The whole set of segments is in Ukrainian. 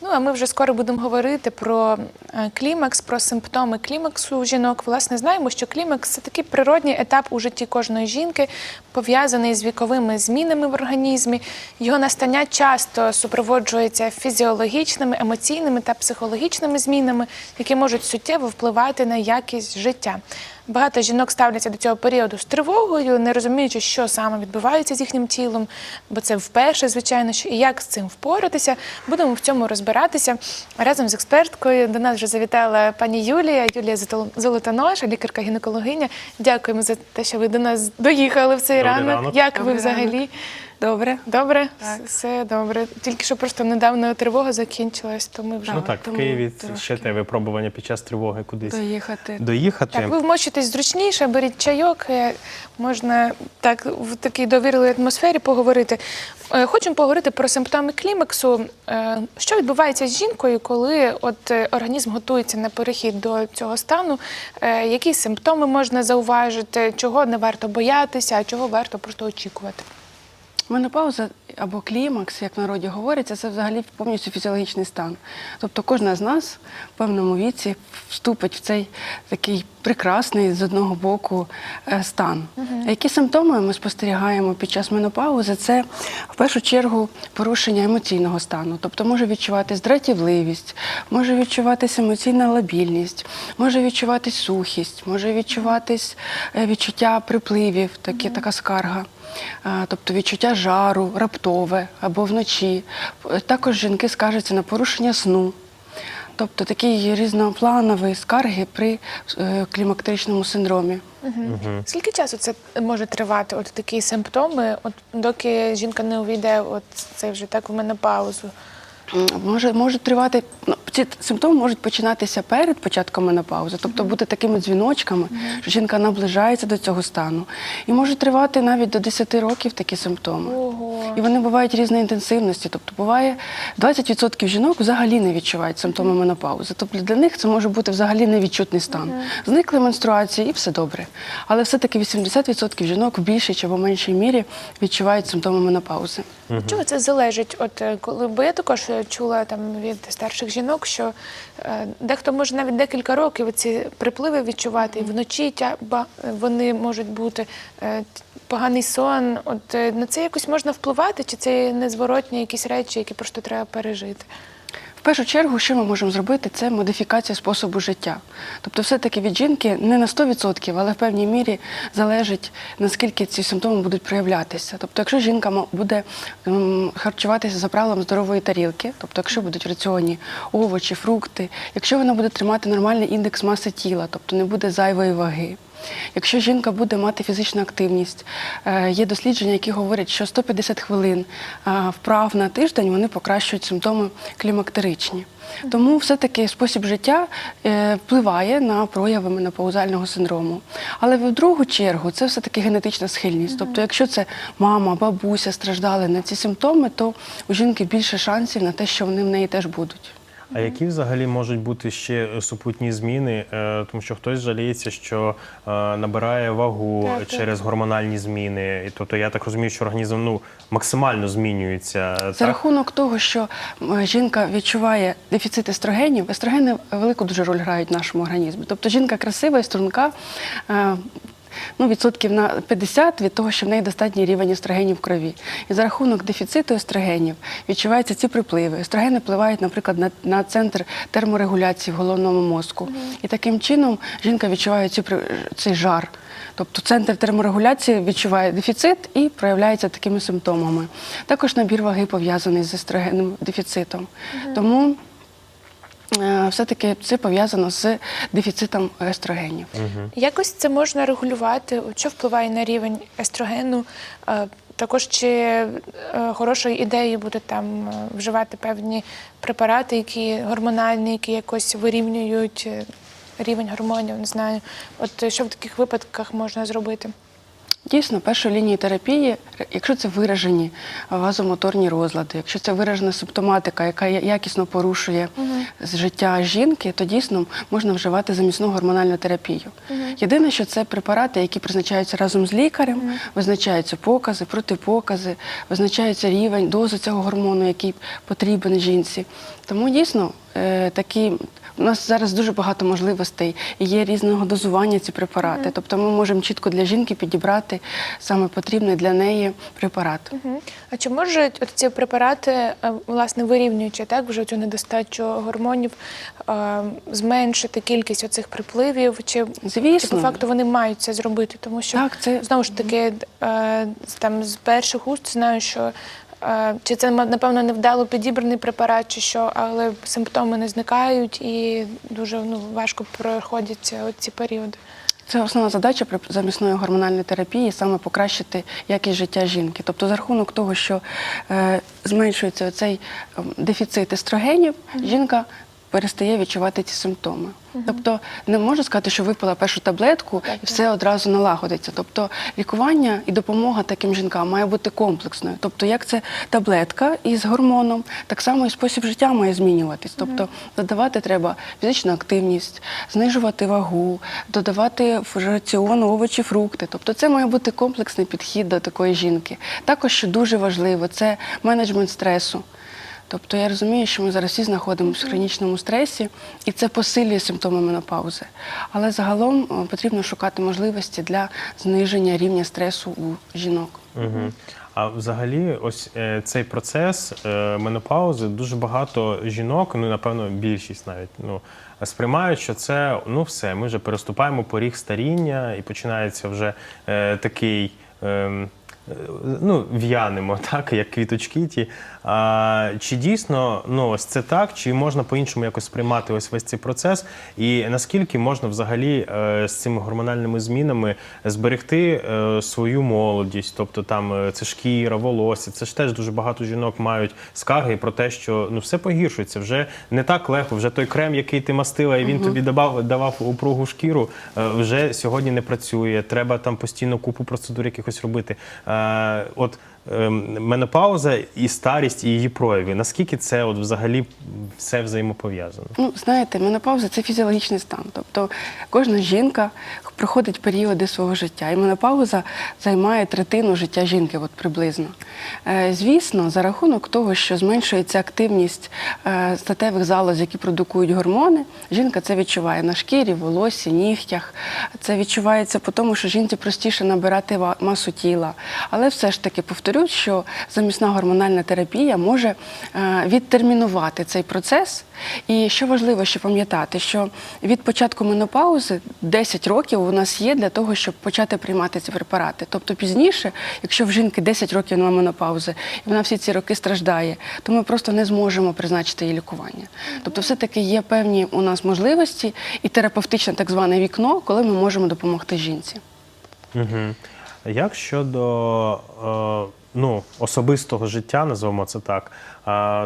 Ну а ми вже скоро будемо говорити про е, клімакс, про симптоми клімаксу у жінок. Власне, знаємо, що клімакс це такий природній етап у житті кожної жінки, пов'язаний з віковими змінами в організмі. Його настання часто супроводжується фізіологічними, емоційними та психологічними змінами, які можуть суттєво впливати на якість життя. Багато жінок ставляться до цього періоду з тривогою, не розуміючи, що саме відбувається з їхнім тілом, бо це вперше, звичайно, що і як з цим впоратися. Будемо в цьому розбиратися разом з експерткою. До нас вже завітала пані Юлія, Юлія Золото- Золотоноша, лікарка-гінекологиня. Дякуємо за те, що ви до нас доїхали в цей Добрий ранок. ранок. Як ви Добрий взагалі? Добре. Добре? Так. Все добре. Тільки що просто недавно тривога закінчилась, то ми вже Ну Так, в Києві трошки. ще те випробування під час тривоги кудись Доїхати. доїхати. Так, ви вмочитесь зручніше, беріть чайок, е, можна так в такій довірливій атмосфері поговорити. Е, Хочемо поговорити про симптоми клімаксу. Е, Що відбувається з жінкою, коли от організм готується на перехід до цього стану? Які симптоми можна зауважити, чого не варто боятися, а чого варто просто очікувати? Менопауза або клімакс, як в народі говориться, це взагалі повністю фізіологічний стан. Тобто кожна з нас в певному віці вступить в цей такий прекрасний з одного боку е, стан. А Які симптоми ми спостерігаємо під час менопаузи? Це в першу чергу порушення емоційного стану. Тобто може відчуватись дратівливість, може відчуватись емоційна лабільність, може відчуватись сухість, може відчуватись е, відчуття припливів, такі, така скарга. Тобто відчуття жару, раптове або вночі. Також жінки скаржаться на порушення сну. Тобто такі різнопланові скарги при е, клімактеричному синдромі. Скільки часу це може тривати? От такі симптоми, от доки жінка не увійде, от це вже так в менопаузу. М, Може, може тривати, ну, ці симптоми можуть починатися перед початком менопаузи, тобто бути такими дзвіночками, що жінка наближається до цього стану. І може тривати навіть до 10 років такі симптоми. Ого. І вони бувають різної інтенсивності. Тобто буває 20% жінок взагалі не відчувають симптоми менопаузи. Тобто для них це може бути взагалі невідчутний стан. Зникли менструації і все добре. Але все-таки 80% жінок в більшій чи в меншій мірі відчувають симптоми менопаузи. Чого це залежить? От е, коли бо я також е, чула там від старших жінок, що е, дехто може навіть декілька років ці припливи відчувати, і вночі тя, вони можуть бути е, поганий сон. От е, на це якось можна впливати, чи це незворотні якісь речі, які просто треба пережити? Першу чергу, що ми можемо зробити, це модифікація способу життя. Тобто, все-таки від жінки не на 100%, але в певній мірі залежить, наскільки ці симптоми будуть проявлятися. Тобто, якщо жінка буде харчуватися за правилом здорової тарілки, тобто, якщо будуть в раціоні овочі, фрукти, якщо вона буде тримати нормальний індекс маси тіла, тобто не буде зайвої ваги. Якщо жінка буде мати фізичну активність, е, є дослідження, які говорять, що 150 хвилин е, вправ на тиждень вони покращують симптоми клімактеричні. Тому все-таки спосіб життя е, впливає на прояви менопаузального синдрому. Але в другу чергу це все-таки генетична схильність. Тобто, якщо це мама, бабуся страждали на ці симптоми, то у жінки більше шансів на те, що вони в неї теж будуть. А які взагалі можуть бути ще супутні зміни? Е, Тому що хтось жаліється, що е, набирає вагу Так, так. через гормональні зміни. І тобто я так розумію, що організм ну максимально змінюється. За так? рахунок того, що жінка відчуває дефіцит естрогенів, естрогени велику дуже роль грають в нашому організмі. Тобто жінка красива і струнка. Ну, відсотків на 50 від того, що в неї достатній рівень естрогенів в крові. І за рахунок дефіциту естрогенів відчуваються ці припливи. Естрогени впливають, наприклад, на, на центр терморегуляції в головному мозку. І таким чином жінка відчуває ці, цей жар. Тобто центр терморегуляції відчуває дефіцит і проявляється такими симптомами. Також набір ваги пов'язаний з естрогенним дефіцитом. Тому е, все-таки це пов'язано з дефіцитом естрогенів. Якось це можна регулювати, що впливає на рівень естрогену. Е, Також чи е, хорошою ідеєю буде там е, вживати певні препарати, які гормональні, які якось вирівнюють е, рівень гормонів, не знаю. От е, що в таких випадках можна зробити? Дійсно, першої лінії терапії, якщо це виражені вазомоторні розлади, якщо це виражена симптоматика, яка якісно порушує з життя жінки, то дійсно можна вживати замісну гормональну терапію. Єдине, що це препарати, які призначаються разом з лікарем, визначаються покази, протипокази, визначається рівень, доза цього гормону, який потрібен жінці. Тому дійсно е, такі. У нас зараз дуже багато можливостей і є різного дозування ці препарати. Тобто ми можемо чітко для жінки підібрати саме потрібний для неї препарат. Мгм. А чи можуть от ці препарати, е, власне, вирівнюючи так вже цю недостачу гормонів, е, зменшити кількість оцих припливів? Чи, Звісно. чи по факту вони мають це зробити? Тому що Так, це знову ж таки, е, там з перших уст знаю, що чи це напевно невдало підібраний препарат, чи що, але симптоми не зникають і дуже ну, важко проходять ці періоди. Це основна задача замісної гормональної терапії саме покращити якість життя жінки. Тобто, за рахунок того, що е, зменшується цей дефіцит естрогенів, жінка перестає відчувати ці симптоми. Тобто не можу сказати, що випила першу таблетку і все одразу налагодиться. Тобто лікування і допомога таким жінкам має бути комплексною. Тобто, як це таблетка із гормоном, так само і спосіб життя має змінюватись. Тобто додавати треба фізичну активність, знижувати вагу, додавати в раціон овочі, фрукти. Тобто це має бути комплексний підхід до такої жінки. Також, що дуже важливо, це менеджмент стресу. Тобто я розумію, що ми зараз всі знаходимося в хронічному стресі, і це посилює симптоми менопаузи. Але загалом потрібно шукати можливості для зниження рівня стресу у жінок. Угу. А взагалі, ось е, цей процес е, менопаузи дуже багато жінок, ну напевно, більшість навіть ну сприймають, що це ну все, ми вже переступаємо поріг старіння, і починається вже е, такий. ем, е, Ну, в'янемо, так, як квіточки ті. А, чи дійсно ну, ось це так, чи можна по-іншому якось сприймати ось весь цей процес? І наскільки можна взагалі е, з цими гормональними змінами зберегти е, свою молодість? Тобто там е, це шкіра, волосся, це ж теж дуже багато жінок мають скарги про те, що ну все погіршується. Вже не так легко, вже той крем, який ти мастила, і він тобі давав, давав упругу шкіру, е, вже сьогодні не працює. Треба там постійно купу процедур якихось робити. Е, от менопауза і старість, і її прояви. Наскільки це от взагалі все взаємопов'язано? Ну, знаєте, менопауза це фізіологічний стан. Тобто кожна жінка проходить періоди свого життя, і менопауза займає третину життя жінки, от приблизно. Е, звісно, за рахунок того, що зменшується активність е, статевих залоз, які продукують гормони, жінка це відчуває на шкірі, волоссі, нігтях. Це відчувається по тому, що жінці простіше набирати масу тіла. Але все ж таки повторюсь, що замісна гормональна терапія може е, відтермінувати цей процес. І що важливо ще пам'ятати, що від початку менопаузи 10 років у нас є для того, щоб почати приймати ці препарати. Тобто пізніше, якщо в жінки 10 років немає менопаузи, і вона всі ці роки страждає, то ми просто не зможемо призначити їй лікування. Тобто, все-таки є певні у нас можливості і терапевтичне так зване вікно, коли ми можемо допомогти жінці. Угу. Як щодо е, ну, особистого життя, називаємо це так,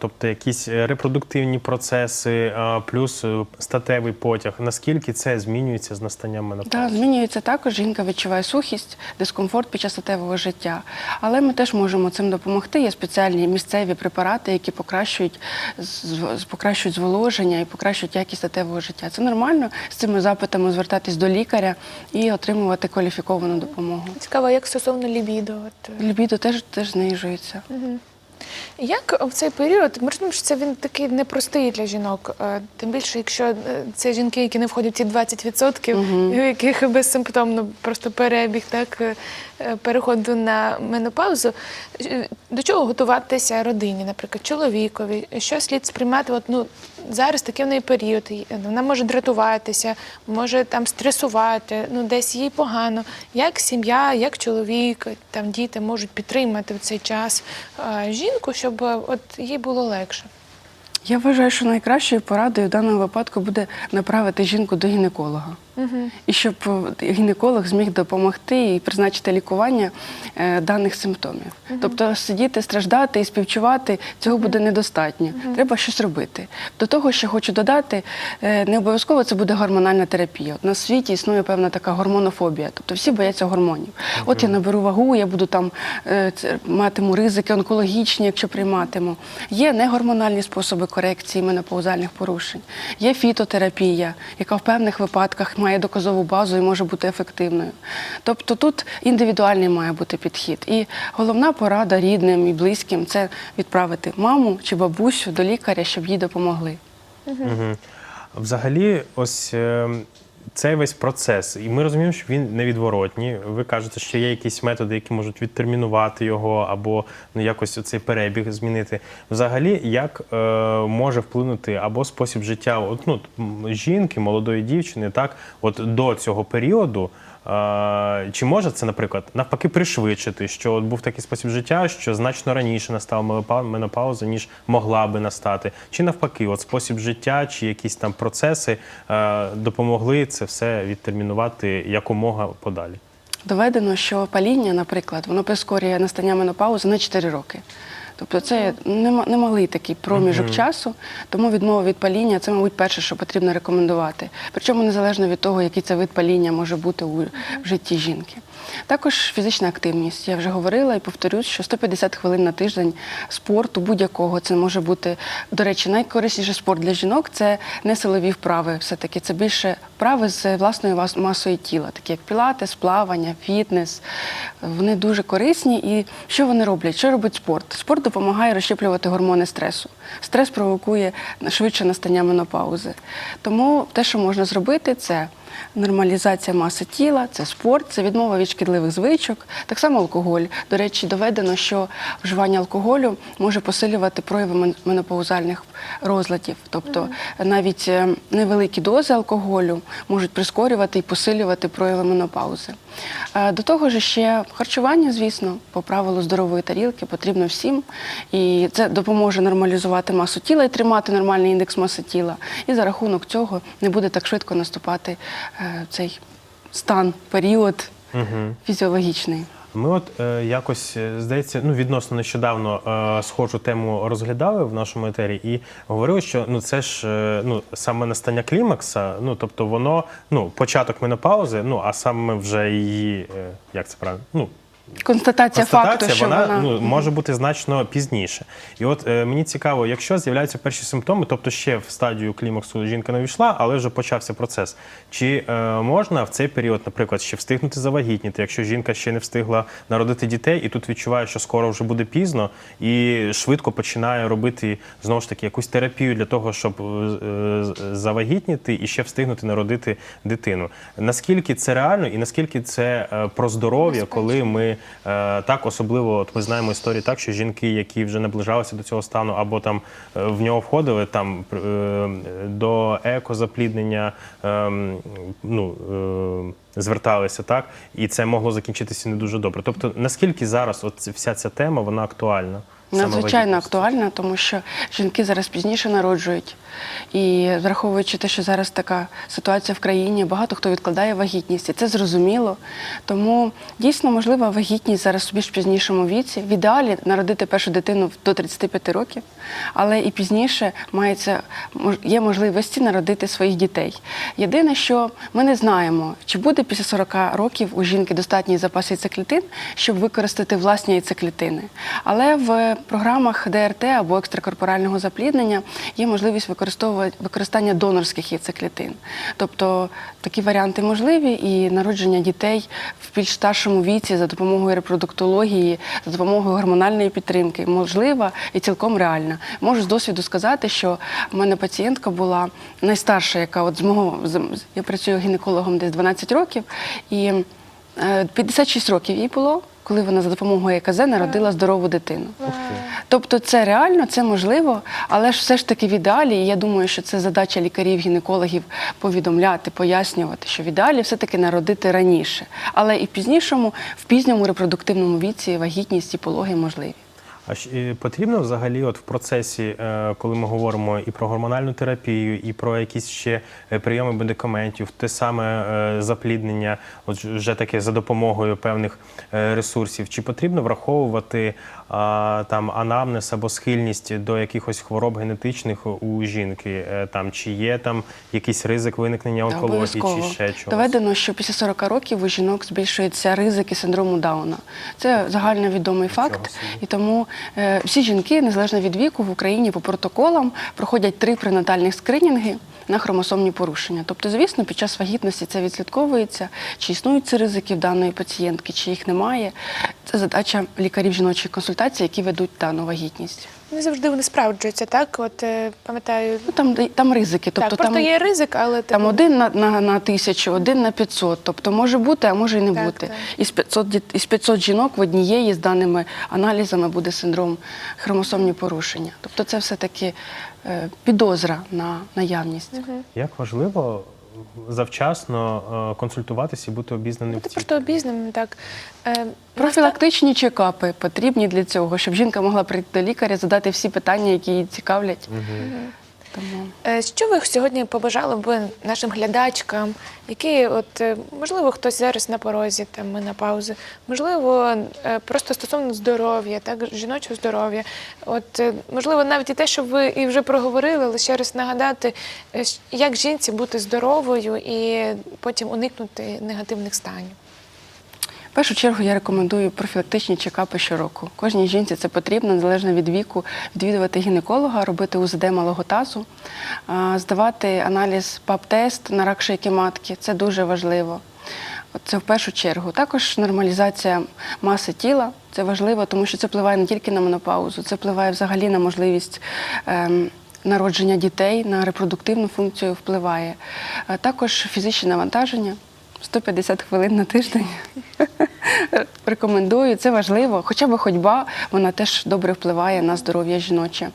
тобто якісь репродуктивні процеси, е, плюс е, статевий потяг, наскільки це змінюється з настанням менопаузи? Так, змінюється також. Жінка відчуває сухість, дискомфорт під час статевого життя. Але ми теж можемо цим допомогти. Є спеціальні місцеві препарати, які покращують, з- покращують зволоження і покращують якість статевого життя. Це нормально з цими запитами звертатись до лікаря і отримувати кваліфіковану допомогу. Цікаво, як стосовно лібідо. От, е, Лібідо теж теж знижується. Як в цей період, ми розуміємо, що це він такий непростий для жінок. е, Тим більше, якщо е, це жінки, які не входять в ці 20%, у яких безсимптомно просто перебіг, так е, переходу на менопаузу. До чого готуватися родині, наприклад, чоловікові? Що слід сприймати? От, ну, зараз такий в неї період. Вона може дратуватися, може там стресувати, ну десь їй погано. Як сім'я, як чоловік, там діти можуть підтримати в цей час е, жінку, щоб е, от їй було легше. Я вважаю, що найкращою порадою в даному випадку буде направити жінку до гінеколога. І щоб е, гінеколог зміг допомогти і призначити лікування е, даних симптомів. Тобто сидіти, страждати і співчувати цього буде недостатньо. Треба щось робити. До того, що хочу додати, е, не обов'язково це буде гормональна терапія. От на світі існує певна така гормонофобія, тобто всі бояться гормонів. От я наберу вагу, я буду там е, матиму ризики онкологічні, якщо прийматиму. Є негормональні способи корекції менопаузальних порушень. Є фітотерапія, яка в певних випадках має доказову базу і може бути ефективною. Тобто тут індивідуальний має бути підхід. І головна порада рідним і близьким це відправити маму чи бабусю до лікаря, щоб їй допомогли. Угу. Взагалі, ось е, цей весь процес, і ми розуміємо, що він невідворотній. Ви кажете, що є якісь методи, які можуть відтермінувати його, або ну якось цей перебіг змінити. Взагалі, як е, може вплинути або спосіб життя от, ну, жінки, молодої дівчини, так, от до цього періоду. Чи може це, наприклад, навпаки пришвидшити, що от був такий спосіб життя, що значно раніше настала менопа- менопауза, ніж могла би настати? Чи навпаки, от спосіб життя, чи якісь там процеси е, допомогли це все відтермінувати якомога подалі? Доведено, що паління, наприклад, воно прискорює настання менопаузи на 4 роки. Тобто це нема- немалий такий проміжок часу, тому відмова від паління це, мабуть, перше, що потрібно рекомендувати. Причому незалежно від того, який це вид паління може бути у в житті жінки. Також фізична активність. Я вже говорила і повторюсь, що 150 хвилин на тиждень спорту будь-якого це може бути. До речі, найкорисніший спорт для жінок це не силові вправи. Все-таки це більше вправи з власною масою тіла, такі як пілатес, плавання, фітнес. Вони дуже корисні. І що вони роблять? Що робить спорт? Спорт допомагає розщеплювати гормони стресу. Стрес провокує швидше настання менопаузи. Тому те, що можна зробити, це нормалізація маси тіла, це спорт, це відмова від шкідливих звичок, так само алкоголь. До речі, доведено, що вживання алкоголю може посилювати прояви мен- менопаузальних розладів. Тобто навіть е, невеликі дози алкоголю можуть прискорювати і посилювати прояви менопаузи. Е, До того ж, ще харчування, звісно, по правилу здорової тарілки потрібно всім. І це допоможе нормалізувати масу тіла і тримати нормальний індекс маси тіла. І за рахунок цього не буде так швидко наступати цей стан, період фізіологічний. Ми от е, якось е, здається, ну відносно нещодавно е, схожу тему розглядали в нашому етері і говорили, що ну це ж е, ну саме настання клімакса, ну тобто воно ну початок менопаузи, ну а саме вже її, е, як це правильно, ну Констатація, факту, констатація, що вона, вона, ну, може бути значно пізніше. І от е, мені цікаво, якщо з'являються перші симптоми, тобто ще в стадію клімаксу жінка не війшла, але вже почався процес. Чи е, можна в цей період, наприклад, ще встигнути завагітніти, якщо жінка ще не встигла народити дітей, і тут відчуває, що скоро вже буде пізно, і швидко починає робити знову ж таки якусь терапію для того, щоб е, е, завагітніти і ще встигнути народити дитину. Наскільки це реально, і наскільки це е, про здоров'я, коли ми е, так особливо, от ми знаємо історії так, що жінки, які вже наближалися до цього стану, або там е, в нього входили там е, до екозапліднення, е, ну. Зверталися так, і це могло закінчитися не дуже добре. Тобто, наскільки зараз от вся ця тема вона актуальна? Надзвичайно актуальна, тому що жінки зараз пізніше народжують. І враховуючи те, що зараз така ситуація в країні, багато хто відкладає вагітність, і це зрозуміло. Тому дійсно можлива вагітність зараз у більш пізнішому віці. В ідеалі народити першу дитину до 35 років, але і пізніше мається є можливості народити своїх дітей. Єдине, що ми не знаємо, чи буде після 40 років у жінки достатній запас яйцеклітин, щоб використати власні яйцеклітини. Але в програмах ДРТ або екстракорпорального запліднення є можливість використовувати використання донорських яйцеклітин. Тобто такі варіанти можливі, і народження дітей в більш старшому віці за допомогою репродуктології, за допомогою гормональної підтримки можлива і цілком реальна. Можу з досвіду сказати, що в мене пацієнтка була найстарша, яка от з мого я працюю гінекологом десь 12 років, і е, 56 років їй було. Коли вона за допомогою ЕКЗ народила здорову дитину. Тобто це реально, це можливо, але ж все ж таки в ідеалі, і я думаю, що це задача лікарів, гінекологів повідомляти, пояснювати, що в ідеалі все-таки народити раніше. Але і в пізнішому, в пізньому репродуктивному віці вагітність і пологи можливі. А потрібно взагалі, от в процесі, е, коли ми говоримо і про гормональну терапію, і про якісь ще е, прийоми медикаментів, те саме е, запліднення, от вже таке за допомогою певних ресурсів, чи потрібно враховувати там анамнез або схильність до якихось хвороб генетичних у жінки? Е, Там чи є там якийсь ризик виникнення онкології чи ще чогось? Доведено, що після 40 років у жінок збільшуються ризики синдрому Дауна. Це загальновідомий факт, і тому е, всі жінки, незалежно від віку, в Україні по протоколам проходять три пренатальних скринінги на хромосомні порушення. Тобто, звісно, під час вагітності це відслідковується, чи існують ці ризики в даної пацієнтки, чи їх немає. Це задача лікарів жіночої консультації, які ведуть дану вагітність. Не завжди вони справджуються, так? От е, пам'ятаю, Ну, там, там ризики, тобто так, просто там є ризик, але Там типу, один на, на, на тисячу, один на 500. Тобто може бути, а може і не Так, бути. так. Із 500, із 500 жінок в однієї з даними аналізами буде синдром хромосомні порушення. Тобто це все-таки е, підозра на наявність. Як важливо завчасно е, консультуватися і бути обізнаним ти просто обізнаним, так. Е, Профілактичні чекапи потрібні для цього, щоб жінка могла прийти до лікаря, задати всі питання, які її цікавлять. Тому Е, Що ви сьогодні побажали б нашим глядачкам, які, от е, можливо, хтось зараз на порозі, там ми на паузі, можливо, е, просто стосовно здоров'я, так жіночого здоров'я. От можливо, навіть і те, що ви і вже проговорили, але ще раз нагадати, як жінці бути здоровою і потім уникнути негативних станів. В першу чергу я рекомендую профілактичні чекапи щороку. Кожній жінці це потрібно, незалежно від віку, відвідувати гінеколога, робити УЗД малого тазу, здавати аналіз ПАП-тест на рак шийки матки. Це дуже важливо. Це в першу чергу. Також нормалізація маси тіла. Це важливо, тому що це впливає не тільки на менопаузу, це впливає взагалі на можливість. ем, Народження дітей на репродуктивну функцію впливає. Також фізичне навантаження 150 хвилин на тиждень. Рекомендую, це важливо. Хоча б ходьба, вона теж добре впливає на здоров'я жіноче.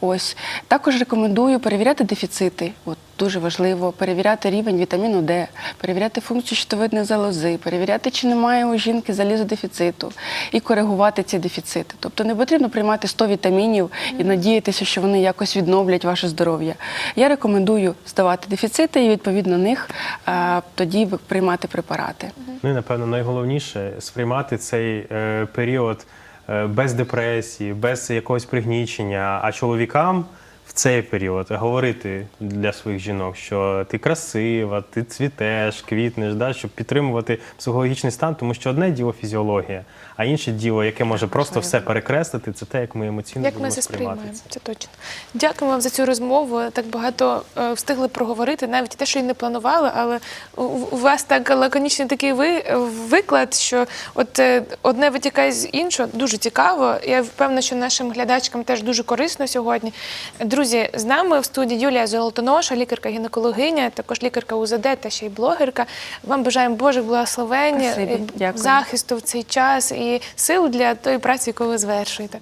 Ось також рекомендую перевіряти дефіцити. От дуже важливо перевіряти рівень вітаміну Д, перевіряти функцію щитовидної залози, перевіряти, чи немає у жінки залізодефіциту, і коригувати ці дефіцити. Тобто не потрібно приймати 100 вітамінів і надіятися, що вони якось відновлять ваше здоров'я. Я рекомендую здавати дефіцити і відповідно них а, тоді приймати препарати. Ну і напевно найголовніше сприймати цей е, період е, без депресії, без якогось пригнічення. А чоловікам в цей період говорити для своїх жінок, що ти красива, ти цвітеш, квітнеш, да, щоб підтримувати психологічний стан, тому що одне діло фізіологія, а інше діло, яке може просто все перекреслити, це те, як ми емоційно Як ми це сприймаємо, це. точно. Дякую вам за цю розмову. Так багато е, встигли проговорити, навіть те, що і не планували, але у, вас так лаконічний такий ви, виклад, що от е, одне витікає з іншого. Дуже цікаво. Я впевнена, що нашим глядачкам теж дуже корисно сьогодні. Друзі, з нами в студії Юлія Золотоноша, лікарка-гінекологиня, також лікарка УЗД та ще й блогерка. Вам бажаємо Божих благословень, Спасибі. е, захисту в цей час і сил для тої праці, яку ви звершуєте.